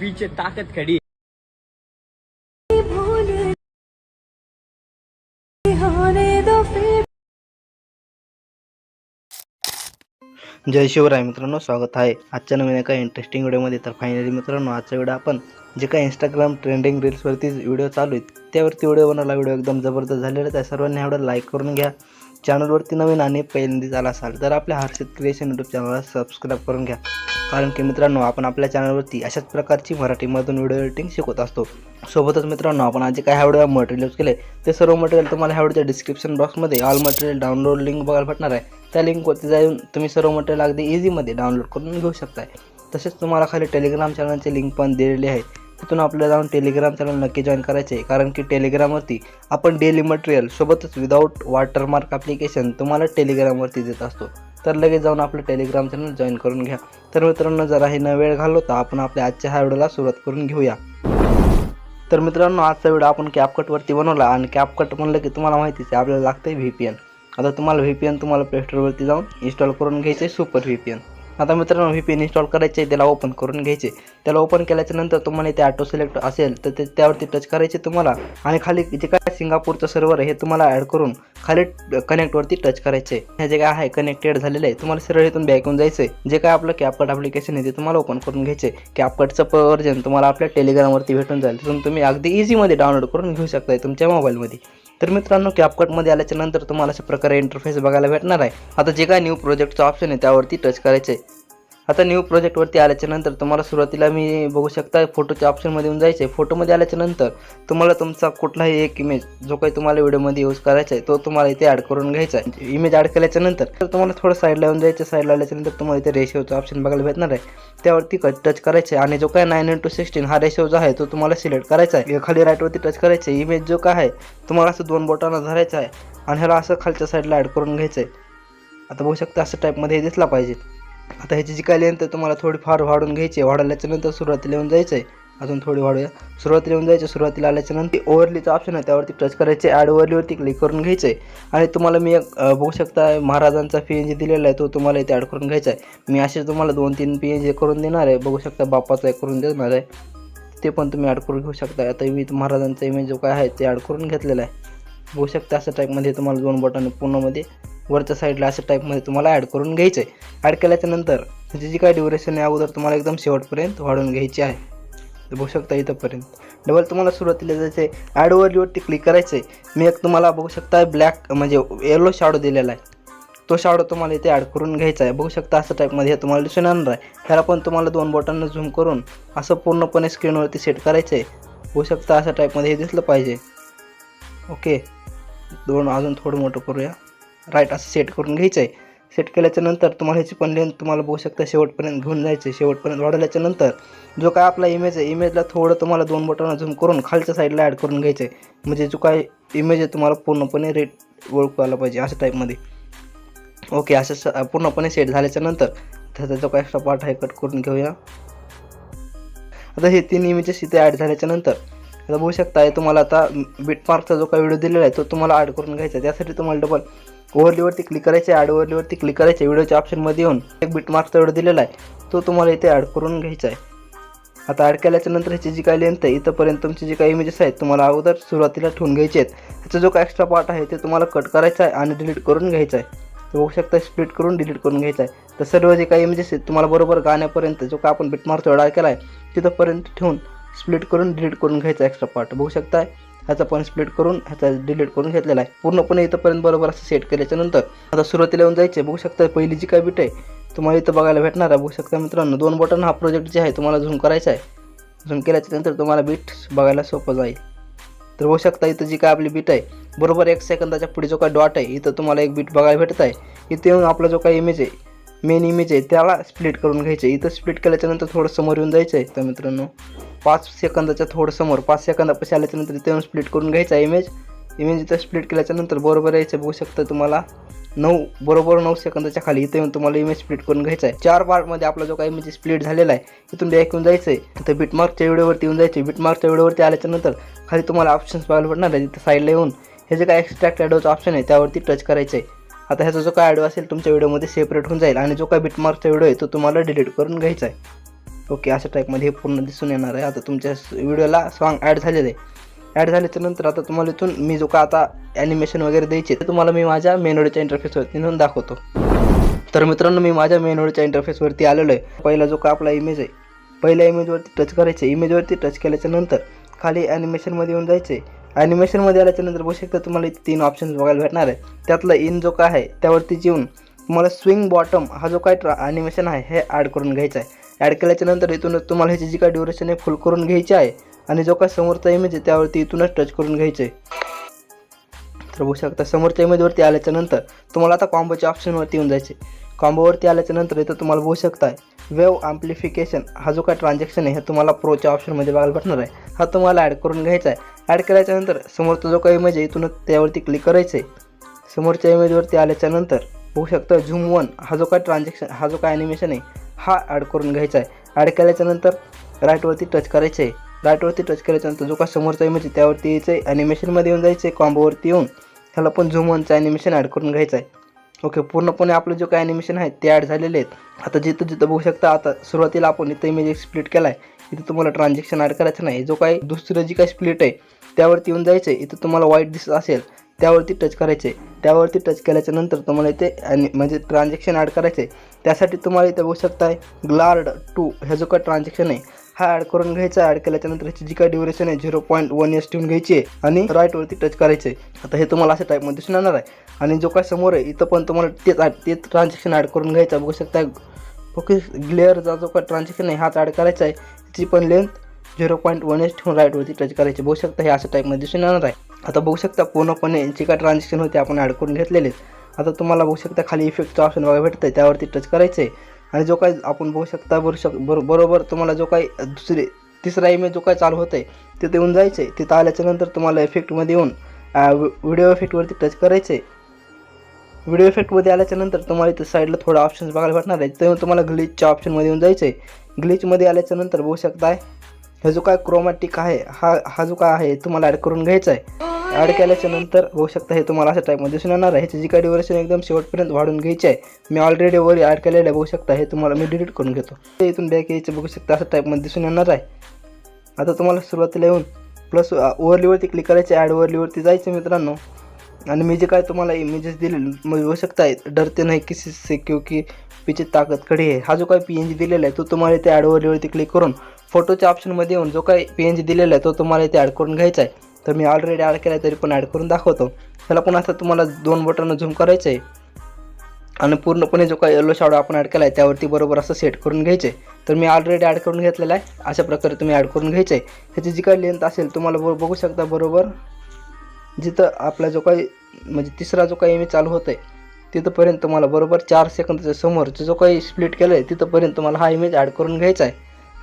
पीछे ताकत खड़ी जय शिवराय मित्रांनो स्वागत आहे आजच्या नवीन एका इंटरेस्टिंग व्हिडिओमध्ये तर फायनली मित्रांनो आजचा व्हिडिओ आपण जे काही इंस्टाग्राम ट्रेंडिंग रील्सवरती व्हिडिओ चालू आहेत त्यावरती व्हिडिओ बनवला व्हिडिओ एकदम जबरदस्त झालेला आहे. सर्वांनी एवढं लाईक करून घ्या. चॅनलवरती नवीन आणि पहिल्यांदा आला असाल तर आपल्या हर्षित क्रिएशन यूट्यूब चॅनलला सबस्क्राईब करून घ्या. कारण की मित्रांनो आपण आपल्या चॅनलवरती अशाच प्रकारची मराठीमधून व्हिडिओ एडिटिंग शिकवत असतो. सोबतच मित्रांनो आपण आज काय ह्या व्हिडिओ मटेरियल यूज केले ते सर्व मटेरियल तुम्हाला ह्या व्हिडिओच्या डिस्क्रिप्शन बॉक्समध्ये ऑल मटेरियल डाउनलोड लिंक बघायला भेटणार आहे. त्या लिंकवरती जाऊन तुम्ही सर्व मटेरियल अगदी इझीमध्ये डाउनलोड करून घेऊ शकताय. तसेच तुम्हाला खाली टेलिग्राम चॅनलचे लिंक पण दिलेली आहे तिथून आपल्याला जाऊन टेलिग्राम चॅनल नक्की जॉईन करायचे आहे कारण की टेलिग्रामवरती आपण डेली मटेरियल सोबतच विदाऊट वॉटरमार्क ॲप्लिकेशन तुम्हाला टेलिग्रामवरती देत असतो. तर लगेच जाऊन आपलं टेलिग्राम चॅनल जॉईन करून घ्या. तर मित्रांनो जरा हे न वेळ घालवता आपण आपल्या आजच्या ह्या व्हिडिओला सुरुवात करून घेऊया. तर मित्रांनो आजचा व्हिडिओ आपण कॅपकटवरती बनवला आणि कॅपकट म्हणलं की तुम्हाला माहितीच आहे आपल्याला लागतं आहे व्ही पी एन आता तुम्हाला व्ही पी एन तुम्हाला प्लेस्टोरवरती जाऊन इन्स्टॉल करून घ्यायचं आहे सुपर व्ही पी एन आता मित्रांनो व्ही पी एन इन्स्टॉल करायचे त्याला ओपन करून घ्यायचे त्याला ओपन केल्याच्यानंतर तुम्हाला इथे ऑटो सिलेक्ट असेल तर ते त्यावरती टच करायचे तुम्हाला. आणि खाली जे काय सिंगापूरचं सर्व्हर आहे हे तुम्हाला ॲड करून खाली कनेक्टवरती टच करायचे हे जे काय आहे कनेक्टेड झालेलं आहे तुम्हाला सरळ इथून बॅक होऊन जायचं आहे जे काय आपलं कॅपकट ॲप्लिकेशन आहे ते तुम्हाला ओपन करून घ्यायचे कॅपकटचं वर्जन तुम्हाला आपल्या टेलिग्रामवरती भेटून जाईल. तिथून तुम्ही अगदी इझीमध्ये डाउनलोड करून घेऊ शकताय तुमच्या मोबाईलमध्ये तर मित्रांनो कॅपकटमध्ये आल्याच्यानंतर तुम्हाला अशा प्रकारे इंटरफेस बघायला भेटणार आहे. आता जे काय न्यू प्रोजेक्टचं ऑप्शन आहे त्यावरती टच करायचं आहे आता न्यू प्रोजेक्टवरती आल्याच्यानंतर तुम्हाला सुरुवातीला मी बघू शकता फोटोच्या ऑप्शनमध्ये येऊन जायचं आहे फोटोमध्ये आल्याच्यानंतर तुम्हाला तुमचा कुठलाही एक इमेज जो काही तुम्हाला व्हिडिओमध्ये यूज करायचा आहे तो तुम्हाला इथे ॲड करून घ्यायचा आहे. इमेज ॲड केल्याच्यानंतर तर तुम्हाला थोडं साईडला येऊन जायचं साईडला आल्याच्यानंतर तुम्हाला इथे रेशिओचं ऑप्शन बघायला भेटणार आहे. त्यावरती टच करायचं आहे. आणि जो काय नाईन इंटू सिक्स्टीन हा रेशिओ जो आहे तो तुम्हाला सिलेक्ट करायचा आहे. खाली राईटवरती टच करायचं आहे. इमेज जो काय आहे तुम्हाला असं दोन बोटांना धरायचा आहे. आणि ह्याला असं खालच्या साईडला ॲड करून घ्यायचं आहे. आता बघू शकता असं टाईपमध्ये दिसला पाहिजे. आता ह्याची जी काय लेंथ आहे तुम्हाला थोडीफार वाढून घ्यायची आहे. वाढवल्याच्या नंतर सुरुवातीला येऊन जायचं आहे. अजून थोडी वाढूया. सुरुवातीला येऊन जायचं सुरुवातीला आल्याच्यानंतर ओव्हरलीचं ऑप्शन आहे त्यावरती टच करायचे ॲड ओव्हरलीवरती क्लिक करून घ्यायचं आहे. आणि तुम्हाला मी एक बघू शकता महाराजांचा पी एन जी दिलेला आहे तो तुम्हाला इथे ॲड करून घ्यायचा आहे. मी असे तुम्हाला दोन तीन पी एन जी करून देणार आहे. बघू शकता बापाचा एक करून देणार आहे. ते पण तुम्ही ॲड करून घेऊ शकता. आता मी महाराजांचा इमेज जो काय आहे ते ॲड करून घेतलेला आहे. बघू शकता अशा टाईपमध्ये तुम्हाला दोन बटन पूर्णमध्ये वरच्या साईडला अशा टाईपमध्ये तुम्हाला ॲड करून घ्यायचं आहे ॲड केल्याच्यानंतर त्याची जी काय ड्युरेशन आहे अगोदर तुम्हाला एकदम शेवटपर्यंत वाढवून घ्यायची आहे. तर बघू शकता इथंपर्यंत. डबल तुम्हाला सुरुवातीला जायचं आहे ॲड वरती क्लिक करायचं आहे मी एक तुम्हाला बघू शकता ब्लॅक म्हणजे येलो शाडो दिलेला आहे. तो शाडो तुम्हाला इथे ॲड करून घ्यायचा आहे. बघू शकता असं टाईपमध्ये हे तुम्हाला दिसून येणार आहे. ह्याला पण तुम्हाला दोन बोटांना झूम करून असं पूर्णपणे स्क्रीनवरती सेट करायचं आहे बघू शकता अशा टाईपमध्ये हे दिसलं पाहिजे. ओके दोन अजून थोडं मोठं करूया. राईट असं सेट करून घ्यायचं आहे सेट केल्याच्यानंतर तुम्हाला ह्याची पण लेंथ तुम्हाला बघू शकता शेवटपर्यंत घेऊन जायचं आहे शेवटपर्यंत वाढवल्याच्या नंतर जो काय आपला इमेज आहे इमेजला थोडं तुम्हाला दोन बटन झूम करून खालच्या साईडला ॲड करून घ्यायचं आहे म्हणजे जो काय इमेज आहे तुम्हाला पूर्णपणे रेट ओळखू आला पाहिजे अशा टाईपमध्ये ओके असं स पूर्णपणे सेट झाल्याच्यानंतर त्याचा जो काय एक्स्ट्रा पार्ट आहे कट करून घेऊया. आता हे तीन इमेजेस इथे ॲड झाल्याच्यानंतर आता बघू शकता तुम्हाला आता बिटमार्कचा जो काही व्हिडिओ दिलेला आहे तो तुम्हाला ॲड करून घ्यायचा आहे. त्यासाठी तुम्हाला डबल ओव्हरलीवरती क्लिक करायचे ॲड ओव्हरलीवरती क्लिक करायचे व्हिडिओच्या ऑप्शनमध्ये येऊन एक बिटमार्कचा व्हिडिओ दिलेला आहे तो तुम्हाला इथे ॲड करून घ्यायचा आहे. आता ॲड केल्याच्यानंतर ह्याची जी काही लेंथ आहे इथंपर्यंत तुमची जी काही इमेजेस आहेत तुम्हाला अगोदर सुरुवातीला ठेवून घ्यायचे आहेत. ह्याचा जो काय एक्स्ट्रा पार्ट आहे ते तुम्हाला कट करायचा आहे आणि डिलीट करून घ्यायचा आहे. तर बघू शकता स्प्लिट करून डिलीट करून घ्यायचा आहे. तर सर्व जे काही इमेजेस आहेत तुम्हाला बरोबर गाण्यापर्यंत जो काय आपण बिटमार्कचा ॲड केला आहे तिथंपर्यंत ठेवून स्प्लिट करून डिलीट करून घ्यायचा एक्स्ट्रा पार्ट बघू शकताय? ह्याचा पण स्प्लिट करून ह्याचा डिलीट करून घेतलेला आहे. पूर्णपणे इथंपर्यंत बरोबर असं सेट केल्याच्यानंतर आता सुरुवातीला येऊन जायचे बघू शकता पहिली जी काय बीट आहे तुम्हाला इथं बघायला भेटणार आहे. बघू शकता मित्रांनो दोन बटन हा प्रोजेक्ट जे आहे तुम्हाला झूम करायचा आहे. झूम केल्याच्यानंतर तुम्हाला बीट बघायला सोपं जाईल. तर बघू शकता इथं जी काय आपली बीट आहे बरोबर एक सेकंदाच्या पुढे जो काय डॉट आहे इथं तुम्हाला एक बीट बघायला भेटत आहे. इथे येऊन आपला जो काही इमेज आहे मेन इमेज आहे त्याला स्प्लिट करून घ्यायचं. आहे इथं स्प्लिट केल्याच्यानंतर थोडं समोर येऊन जायचं आहे तर मित्रांनो. पाच सेकंदाच्या थोडं समोर पाच सेकंदापाशी आल्याच्यानंतर इथे येऊन स्प्लिट करून घ्यायचा आहे इमेज इमेज इथं स्प्लिट केल्याच्यानंतर बरोबर यायचं बघू शकतं तुम्हाला. नऊ बरोबर नऊ सेकंदाच्या खाली इथं येऊन तुम्हाला इमेज स्प्लिट करून घ्यायचा आहे. चार पार्टमध्ये आपला जो काही इमेज स्प्लिट झालेला आहे इथून बॅक येऊन जायचं आहे. तर बिटमार्कच्या व्हिडिओवरती येऊन जायचं बिटमार्कच्या व्हिडिओवरती आल्याच्यानंतर खाली तुम्हाला ऑप्शन्स बघायला पडणार आहे तिथं साईडला येऊन हे जे काय एक्स्ट्रॅक्ट ॲडोचं ऑप्शन आहे त्यावरती टच करायचं आहे. आता ह्याचा जो काय ॲडो असेल तुमच्या व्हिडिओमध्ये सेपरेट होऊन जाईल आणि जो काय बिटमार्कचा व्हिडिओ आहे तो तुम्हाला डिलीट करून घ्यायचा आहे. ओके अशा टाईपमध्ये हे पूर्ण दिसून येणार आहे. आता तुमच्या व्हिडिओला सॉन्ग ॲड झालेलं आहे. ॲड झाल्याच्यानंतर आता तुम्हाला इथून मी जो का आता ॲनिमेशन वगैरे द्यायचे ते तुम्हाला मी माझ्या मेनोडीच्या इंटरफेसवरती नेऊन दाखवतो. तर मित्रांनो मी माझ्या मेनोडीच्या इंटरफेसवरती आलेलो आहे. पहिला जो का आपला इमेज आहे पहिल्या इमेजवरती टच करायचं इमेजवरती टच केल्याच्यानंतर खाली ॲनिमेशनमध्ये येऊन जायचे ॲनिमेशनमध्ये आल्याच्यानंतर बघू शकता तुम्हाला इथे तीन ऑप्शन्स बघायला भेटणार आहे. त्यातला इन जो काय आहे त्यावरती येऊन तुम्हाला स्विंग बॉटम हा जो काय ट्रा ॲनिमेशन आहे हे ॲड करून घ्यायचं आहे. ॲड केल्याच्यानंतर इथूनच तुम्हाला ह्याची जी काय ड्युरेशन आहे फुल करून घ्यायची आहे. आणि जो काय समोरचा इमेज आहे त्यावरती इथूनच टच करून घ्यायचं आहे. तर बघू शकता समोरच्या इमेजवरती आल्याच्यानंतर तुम्हाला आता कॉम्बोच्या ऑप्शनवरती येऊन जायचे. कॉम्बोवरती आल्याच्यानंतर इथं तुम्हाला बघू शकता वेव ॲम्प्लिफिकेशन हा जो काय ट्रान्झॅक्शन आहे हे तुम्हाला प्रोच्या ऑप्शनमध्ये बघायला भेटणार आहे. हा तुम्हाला ॲड करून घ्यायचा आहे. ॲड केल्याच्यानंतर समोरचा जो काही इमेज आहे इथूनच त्यावरती क्लिक करायचं आहे. समोरच्या इमेजवरती आल्याच्यानंतर होऊ बघू शकता झूम वन हा जो काय ट्रान्झॅक्शन हा जो काय ॲनिमेशन आहे हा ॲड करून घ्यायचा आहे. ॲड केल्याच्यानंतर राईटवरती टच करायचं आहे. राईटवरती टच केल्याच्यानंतर जो काय समोरचा इमेज आहे त्यावरती यायचं आहे. ॲनिमेशनमध्ये येऊन जायचं आहे कॉम्बोवरती येऊन. ह्याला पण झूम वनचं ॲनिमेशन ॲड करून घ्यायचं आहे. ओके पूर्णपणे आपलं जे काय ॲनिमेशन आहे ते ॲड झालेले आहेत. आता जिथं जिथं बघू शकता आता सुरुवातीला आपण इथं इमेज स्प्लिट केला आहे इथं तुम्हाला ट्रान्झॅक्शन ॲड करायचं नाही. जो काही दुसरं जी काही स्प्लिट आहे त्यावरती येऊन जायचं आहे इथं तुम्हाला वाईट दिसत असेल त्यावरती टच करायचे आहे त्यावरती टच केल्याच्यानंतर तुम्हाला इथे आणि म्हणजे ट्रान्झॅक्शन ॲड करायचे आहे त्यासाठी तुम्हाला इथे बघू शकताय ग्लार्ड टू ह्या जो काय ट्रान्झॅक्शन आहे हा ॲड करून घ्यायचा ॲड केल्याच्यानंतर ह्याची जी काय ड्युरेशन आहे झिरो पॉईंट वन एस ठेवून घ्यायची आहे आणि राईटवरती टच करायचे आता हे तुम्हाला अशा टाईपमध्ये दिसून येणार आहे. आणि जो काय समोर आहे इथं पण तुम्हाला तेच तेच ट्रान्झॅक्शन ॲड करून घ्यायचा बघू शकता ओके ग्लेअरचा जो काय ट्रान्झॅक्शन आहे हाच ॲड करायचा आहे. त्याची पण length zero point one S ठेवून राईटवरती टच करायची बघू शकता हे अशा टाईपमध्ये दिसून येणार आहे. आता बघू शकता पूर्णपणे जे काय ट्रान्झॅक्शन होते आपण ॲड करून घेतलेले आहेत. आता तुम्हाला बघू शकता खाली इफेक्टचं ऑप्शन बघा भेटतं आहे त्यावरती टच करायचं आहे. आणि जो काही आपण बघू शकता भरू शक बरो बरोबर तुम्हाला जो काही दुसरे तिसरा इमेज जो काही चालू होतं आहे तिथे येऊन जायचं आहे तिथं आल्याच्यानंतर तुम्हाला इफेक्टमध्ये येऊन व्हिडिओ इफेक्टवरती टच करायचं आहे व्हिडिओ इफेक्टमध्ये आल्याच्यानंतर तुम्हाला इथं साईडला थोडा ऑप्शन्स बघायला भेटणार आहे तेव्हा तुम्हाला ग्लिचच्या ऑप्शनमध्ये येऊन जायचं आहे ग्लिचमध्ये आल्याच्यानंतर बघू शकताय हे जो काय क्रोमॅटिक आहे हा हा जो काय आहे तुम्हाला ॲड करून घ्यायचा आहे ॲड केल्याच्यानंतर बघू शकता हे तुम्हाला अशा टाईपमध्ये दिसून येणार आहे. ह्याची जी काय ड्युरेशन एकदम शेवटपर्यंत वाढून घ्यायची आहे. मी ऑलरेडी वर ॲड केलेलं बघू शकता हे तुम्हाला मी डिलीट करून घेतो. ते इथून बॅक यायचं बघू शकता अशा टाईपमध्ये दिसून येणार आहे. आता तुम्हाला सुरुवातीला येऊन प्लस ओवरलीवरती क्लिक करायचे ॲड ओवरलीवरती जायचं मित्रांनो. आणि मी जे काय तुम्हाला इमेजेस दिले मग बघू शकता डरते नाही किसी से क्योंकि पीछे ताकद खडी आहे. हा जो काही पी एन जी दिलेला आहे तो तुम्हाला इथे ॲड क्लिक करून फोटोच्या ऑप्शनमध्ये येऊन जो काही पी एन जी दिलेला आहे तो तुम्हाला इथे ॲड करून घ्यायचा आहे. तर मी ऑलरेडी ॲड केला आहे तरी पण ॲड करून दाखवतो. त्याला पण असं तुम्हाला दोन बटन झूम करायचं आहे आणि पूर्णपणे जो काही येलो शाडो आपण ॲड केला आहे त्यावरती बरोबर असं सेट करून घ्यायचे तर मी ऑलरेडी ॲड करून घेतलेला आहे. अशा प्रकारे तुम्ही ॲड करून घ्यायचे आहे ह्याची जी काही लेंथ असेल तुम्हाला बरो बघू शकता बरोबर. जिथं आपला जो काही म्हणजे तिसरा जो काही इमेज चालू होतं आहे तिथंपर्यंत तुम्हाला बरोबर चार सेकंदाच्या समोरचं जो काही स्प्लिट केलं आहे तिथंपर्यंत तुम्हाला हा इमेज ॲड करून घ्यायचा आहे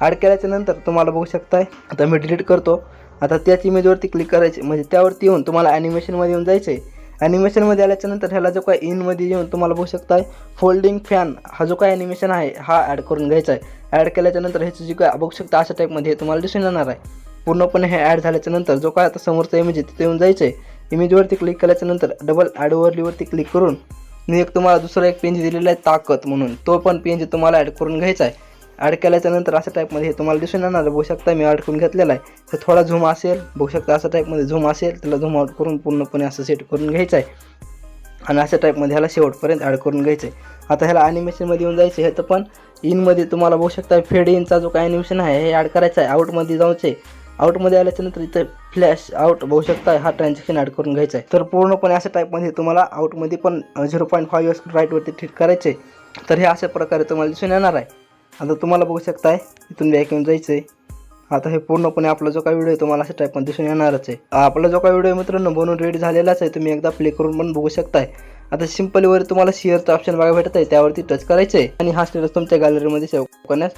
ॲड केल्याच्यानंतर तुम्हाला बघू शकताय. आता मी डिलीट करतो. आता त्याच इमेजवरती क्लिक करायचे. म्हणजे त्यावरती येऊन तुम्हाला ॲनिमेशनमध्ये येऊन जायचं आहे ॲनिमेशनमध्ये आल्याच्यानंतर ह्याला जो काय इनमध्ये येऊन तुम्हाला बघू शकताय फोल्डिंग फॅन हा जो काय ॲनिमेशन आहे हा ॲड करून घ्यायचा आहे. ॲड केल्याच्यानंतर ह्याचं ह्याची जी काय बघू शकता अशा टाईपमध्ये हे तुम्हाला दिसून येणार आहे. पूर्णपणे हे ॲड झाल्याच्यानंतर जो काय आता समोरचा इमेज आहे तिथे येऊन जायचं आहे इमेजवरती क्लिक केल्याच्यानंतर डबल ॲड ओव्हरलीवरती क्लिक करून मी एक तुम्हाला दुसरा एक पेंज दिलेला आहे ताकद म्हणून. तो पण पेंज तुम्हाला ॲड करून घ्यायचा आहे. ॲड केल्याच्यानंतर अशा टाईपमध्ये हे तुम्हाला दिसून येणार आहे. बघू शकता मी अडकून घेतलेला आहे. तर थोडा झूम असेल बघू शकता अशा टाईपमध्ये झूम असेल त्याला झूम आउट करून पूर्णपणे असं सेट करून घ्यायचं आहे. आणि अशा टाईपमध्ये ह्याला शेवटपर्यंत ॲड करून घ्यायचं आहे. आता ह्याला ॲनिमेशनमध्ये येऊन जायचं आहे तर पण इनमध्ये तुम्हाला बघू शकता फेड इनचा जो काय ॲनिमेशन आहे हे ॲड करायचं आहे. आउटमध्ये जाऊचे आउटमध्ये आल्याच्यानंतर इथं फ्लॅश आउट बघू शकता हा ट्रान्झॅक्शन ॲड करून घ्यायचा आहे. तर पूर्णपणे अशा टाईपमध्ये तुम्हाला आउटमध्ये पण झिरो पॉईंट फाईव्ह एस राईटवरती ठीक करायचे तर हे अशा प्रकारे तुम्हाला दिसून येणार आहे. आता तुम्हाला बघू शकताय इथून बॅक येऊन जायचं आहे आता हे पूर्णपणे आपला जो काही व्हिडिओ आहे तुम्हाला अशा टाईपमध्ये दिसून येणारच आहे. आपला जो काही व्हिडिओ आहे मित्रांनो बनवून रेडी झालेलाच आहे. तुम्ही एकदा प्ले करून पण बघू शकताय. आता सिम्पलीवर तुम्हाला शेअरचं ऑप्शन बघायला भेटत आहे त्यावरती टच करायचं आहे आणि हा स्टेटस तुमच्या गॅलरीमध्ये सेव्ह करण्यास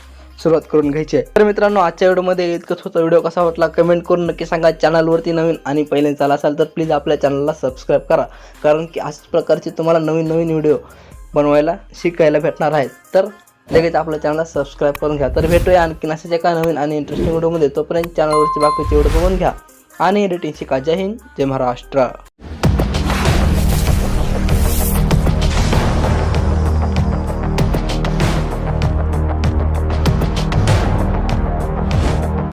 सुरुवात करून घ्यायची आहे तर मित्रांनो आजच्या व्हिडिओमध्ये इतकंच होतं व्हिडिओ कसा वाटला कमेंट करून नक्की सांगा. चॅनलवरती नवीन आणि पहिल्यांदा आला असाल तर प्लीज आपल्या चॅनलला सबस्क्राईब करा. कारण की अशाच प्रकारचे तुम्हाला नवीन नवीन व्हिडिओ बनवायला शिकायला भेटणार आहेत. तर लगेच आपल्या चॅनलला सबस्क्राईब करून घ्या. तर भेटूया आणखी अशाच एका नवीन आणि इंटरेस्टिंग व्हिडिओमध्ये तोपर्यंत चॅनलवरची बाकीचे व्हिडिओ बघून घ्या. आणि एडिटिंग शिका. जय हिंद जय महाराष्ट्र.